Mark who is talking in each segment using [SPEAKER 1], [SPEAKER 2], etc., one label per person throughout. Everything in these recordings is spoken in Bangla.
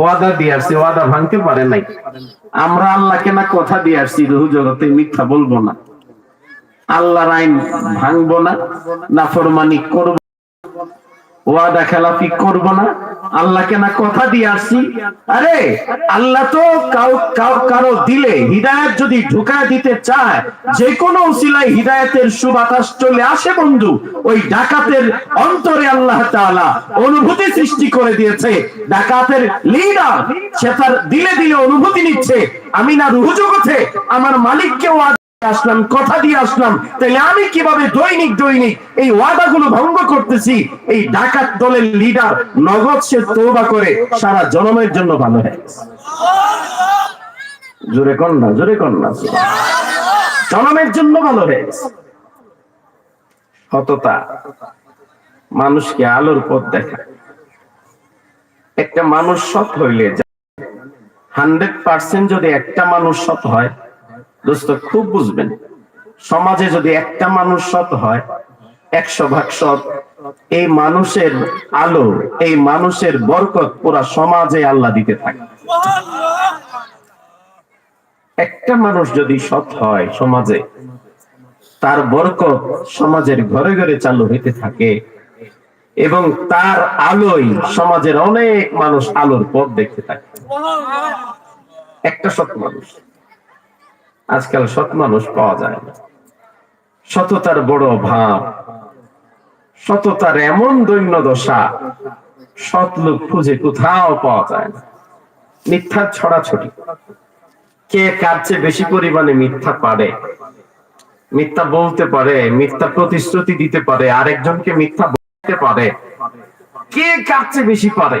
[SPEAKER 1] ওয়াদা দিয়ে আসছি, ওয়াদা ভাঙতে পারে নাই। আমরা আল্লাহকে না কথা দিয়ে আসছি রুহু জগতে মিথ্যা বলব না। আল্লাহর আইন ভাঙবো না, নাফরমানি করব ওয়াদা খেলাফি করব না আল্লাহকে না কথা দিয়ে আসছি? আরে, আল্লাহ তো কারও দিলে হৃদায়ত যদি ঢুকায় দিতে চায় যে কোনো উসিলায় হৃদায়তের সুবাতাস চলে আসে বন্ধু, ওই ডাকাতের অন্তরে আল্লাহ তাআলা অনুভূতি সৃষ্টি করে দিয়েছে। ডাকাতের লিডার সে তার দিলে দিলে অনুভূতি নিচ্ছে। আমি না রুহু জগতে, আমার মালিককে ওয়াদা দিয়ে আসলাম, কথা দিয়ে আসলাম তাহলে আমি কীভাবে দৈনিক দৈনিক এই ওয়াদাগুলো ভঙ্গ করতেছি এই ডাকাত দলের লিডার নগদ সে তৌবা করে সারা জনমের জন্য ভালো হয়ে। জোরে না জোরে না জনমের জন্য ভালো হয়ে। সততা মানুষকে আলোর পথ দেখা একটা মানুষ সৎ হইলে হান্ড্রেড পার্সেন্ট যদি একটা মানুষ সৎ হয় দোস্ত, খুব বুঝবেন, সমাজে যদি একটা মানুষ সৎ হয়, একশো ভাগ সৎ। এই মানুষের আলো, এই মানুষের বরকত পুরা সমাজে আল্লাহ দিতে থাকে। একটা মানুষ যদি সৎ হয় সমাজে, তার বরকত সমাজের ঘরে ঘরে চালু হইতে থাকে এবং তার আলোই সমাজের অনেক মানুষ আলোর পথ দেখতে থাকে। একটা সৎ মানুষ। আজকাল সৎ মানুষ পাওয়া যায় না। সততার বড় অভাব। সততার এমন দৈন্য দশা, সৎ লোক খুঁজে কোথাও পাওয়া যায় না। মিথ্যা ছড়াছড়ি। কে কার চেয়ে বেশি পরিমাণে মিথ্যা পারে? মিথ্যা বলতে পারে, মিথ্যা প্রতিশ্রুতি দিতে পারে, আরেকজনকে মিথ্যা বলতে পারে। কে কার চেয়ে বেশি পারে?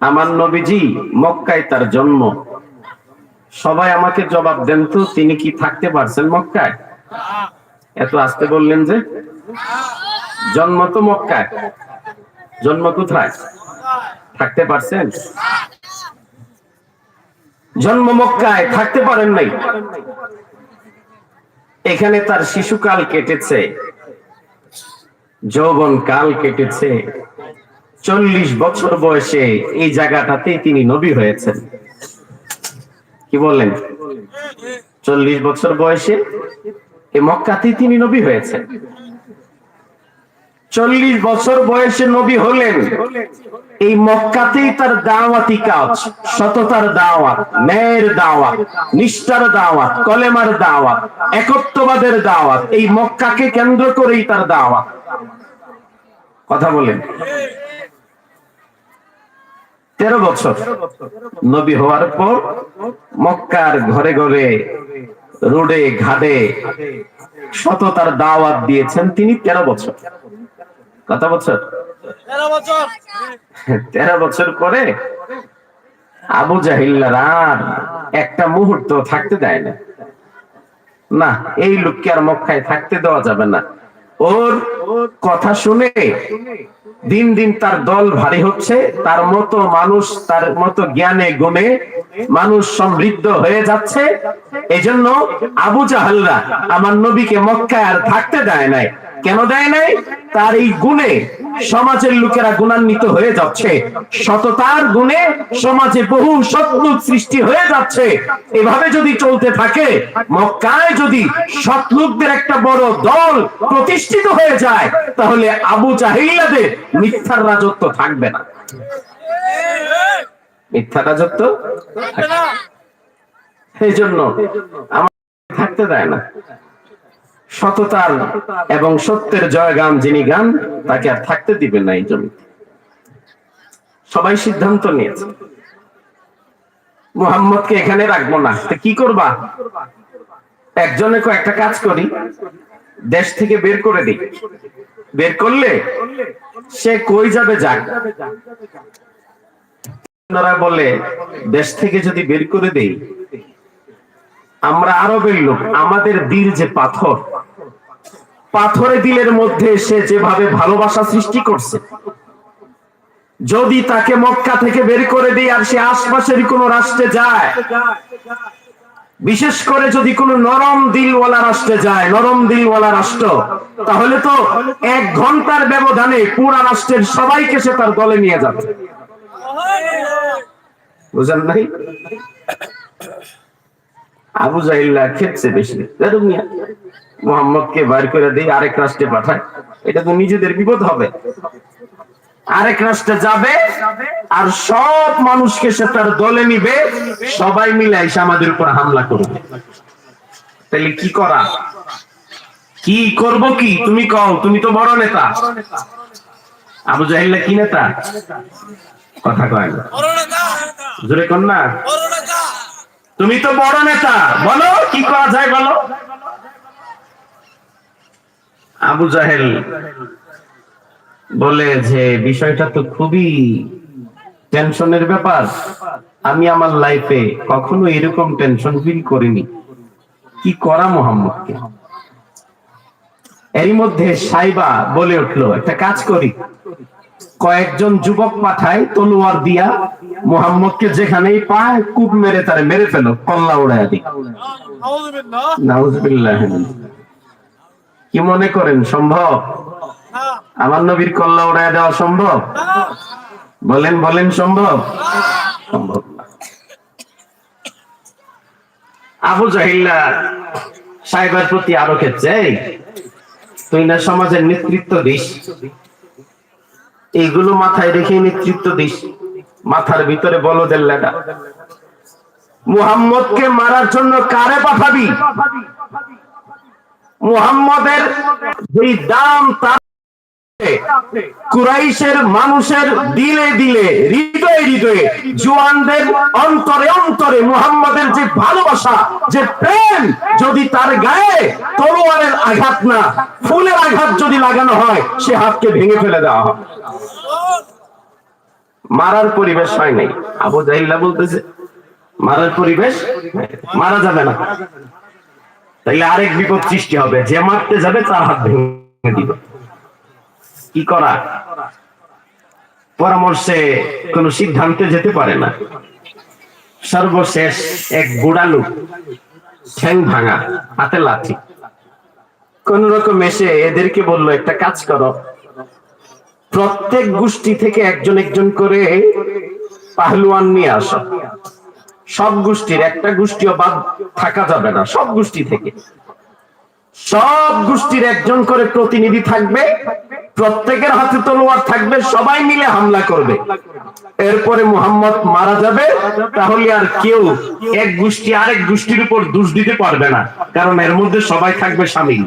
[SPEAKER 1] আমার নবীজি মক্কায় তার জন্ম। সবাই আমাকে জবাব দেন তো, তিনি কি থাকতে পারছেন মক্কায়? এত আসতে বললেন যে, জন্ম তো মক্কায়। জন্ম কোথায়? থাকতে পারছেন? জন্ম মক্কায়, থাকতে পারেন নাই। এখানে তার শিশুকাল কেটেছে যৌবন কাল কেটেছে। চল্লিশ বছর বয়সে এই জায়গাটাতেই তিনি নবী হয়েছেন। কি বললেন? চল্লিশ বছর বয়সে এই মক্কাতেই তিনি নবী হয়েছেন। চল্লিশ বছর বয়সে নবী হলেন। এই মক্কাতেই তার দাওয়াতি কাজ, সততার দাওয়াত, ন্যায়ের দাওয়াত, নিষ্ঠার দাওয়াত, কলেমার দাওয়াত, একত্ববাদের দাওয়াত, এই মক্কাকে কেন্দ্র করেই তার দাওয়াত। কথা বলেন। তেরো বছর নবী হওয়ার পর মক্কার ঘরে ঘরে রোডে ঘাটে সততার দাওয়াত দিয়েছেন তিনি তেরো বছর। কত বছর? তেরো বছর। পরে আবু জাহিল্লার আর একটা মুহূর্ত থাকতে দেয় না। না এই লোককে আর মক্কায় থাকতে দেওয়া যাবে না। ওর কথা শুনে দিন দিন তার দল ভারী হচ্ছে, তার মতো মানুষ, তার মতো জ্ঞানে গুণে মানুষ সমৃদ্ধ হয়ে যাচ্ছে। এজন্য আবু জাহাল্লা আমার নবীকে মক্কায় আর থাকতে দেয় নাই। কেন দেয় নাই? তার এই গুণে সমাজের লোকেরা গুণান্বিত হয়ে যাচ্ছে। সততার গুণে সমাজে বহু সৎলোক সৃষ্টি হয়ে যাচ্ছে। এভাবে যদি চলতে থাকে, মক্কায় যদি সৎলোকদের একটা বড় দল প্রতিষ্ঠিত হয়ে যায়, তাহলে আবু জাহিল্লাদের মিথ্যার রাজত্ব থাকবে না। মিথ্যা রাজত্ব এই জন্য আমার থাকতে দেয় না। সততার এবং সত্যের জয়গান যিনি গান, তাকে আর থাকতে দিবেন না এই জমিতে। সবাই সিদ্ধান্ত নিয়েছে। মোহাম্মদকে এখানে রাখব না। কি করবা? একজনে কয়েকটা কাজ করি, দেশ থেকে বের করে দিই। বের করলে সে কই যাবে যাক। আপনারা বলে, দেশ থেকে যদি বের করে দেই, আমরা আরবের লোক, আমাদের দিল যে পাথর পাথরে দিলের মধ্যে সে যেভাবে ভালোবাসা সৃষ্টি করছে, যদি তাকে মক্কা থেকে বের করে দেই আর সে আশপাশের কোন রাষ্ট্রে যায়, বিশেষ করে যদি কোন নরম দিলওয়ালা রাষ্ট্রে যায়, নরম দিলওয়ালা রাষ্ট্র, তাহলে তো এক ঘণ্টার ব্যবধানে পুরা রাষ্ট্রের সবাইকে সে তার দলে নিয়ে যাবে। বুঝেন নাই? আবু জাহিল্লা খেপছে বেশি। মোহাম্মদকে বার করে দিয়ে আরেক রাষ্ট্রে পাঠায়। এটা তো নিজেদের বিপদ হবে। আরেক রাষ্ট্রে যাবে আর সব মানুষকে সে তার দলে নিবে সবাই মিলে এসে আমাদের উপর হামলা করবে। তাহলে কি করা? কি করব কি? তুমি কও তুমি তো বড় নেতা। আবু জাহিল্লা কি নেতা? কথা কয় না। জোরে না। তুমি তো বড় নেতা। বলো কি করা যায় বলো। আবু জাহেল বলে যে বিষয়টা তো খুবই টেনশনের ব্যাপার। আমি আমার লাইফে কখনো এরকম টেনশন ফিল করিনি। কি করা মোহাম্মদকে? এরই মধ্যে সাইবা বলে উঠল একটা কাজ করি। কয়েকজন যুবক পাঠায় তলোয়ার দিয়া মোহাম্মদকে যেখানেই পায় কূপ মেরে তারে মেরে ফেলো কল্লা উড়াইয়া দি নাউজুবিল্লাহ কি মনে করেন, সম্ভব? আমার নবীর কল্লা উড়াইয়া দেওয়া সম্ভব? বলেন বলেন, সম্ভব? সম্ভব আবু জাহিল্লা সাহেবের প্রতি আরও ক্ষেত্রে তুই না সমাজের নেতৃত্ব দিস? এইগুলো মাথায় রেখে নেতৃত্ব দিস। মাথার ভিতরে বলদের লেখা মুহাম্মদকে মারার জন্য কারে পাঠাবি? মুহাম্মদের যেই দাম তার কুরাইশের মানুষের দিলে দিলে, হৃদয়ে হৃদয়ে, জুয়ানদের অন্তরে অন্তরে মুহাম্মাদের যে ভালোবাসা, যে প্রেম যদি তার গায়ে তলোয়ারের আঘাত না, ফুলের আঘাত যদি লাগানো হয়, সে হাতকে ভেঙে ফেলে দেওয়া হয় মারার পরিবেশ হয় নাই। আবু জাহিল্লা বলতেছে, মারার পরিবেশ? মারা যাবে না। তাইলে আরেক বিপদ সৃষ্টি হবে। যে মারতে যাবে তার হাত ভেঙে দিবে। কি করা? পরামর্শে কোন সিদ্ধান্তে যেতে পারে না। সর্বশেষ এক বুড়া লোক ঠ্যাং ভাঙা, হাতে লাঠি। কোন রকম এসে এদেরকে বলল, একটা কাজ করো। প্রত্যেক গোষ্ঠী থেকে একজন একজন করে পাহলুয়ান নিয়ে আসো। সব গোষ্ঠীর একটা গোষ্ঠীও বাদ থাকা যাবে না, সব গোষ্ঠী থেকে। সব গোষ্ঠীর একজন করে প্রতিনিধি থাকবে, প্রত্যেকের হাতে তলোয়ার থাকবে, সবাই মিলে হামলা করবে। এরপরে মুহাম্মদ মারা যাবে, তাহলে আর কেউ এক গোষ্ঠী আরেক গোষ্ঠীর উপর দোষ দিতে পারবে না, কারণ এর মধ্যে সবাই থাকবে স্বামী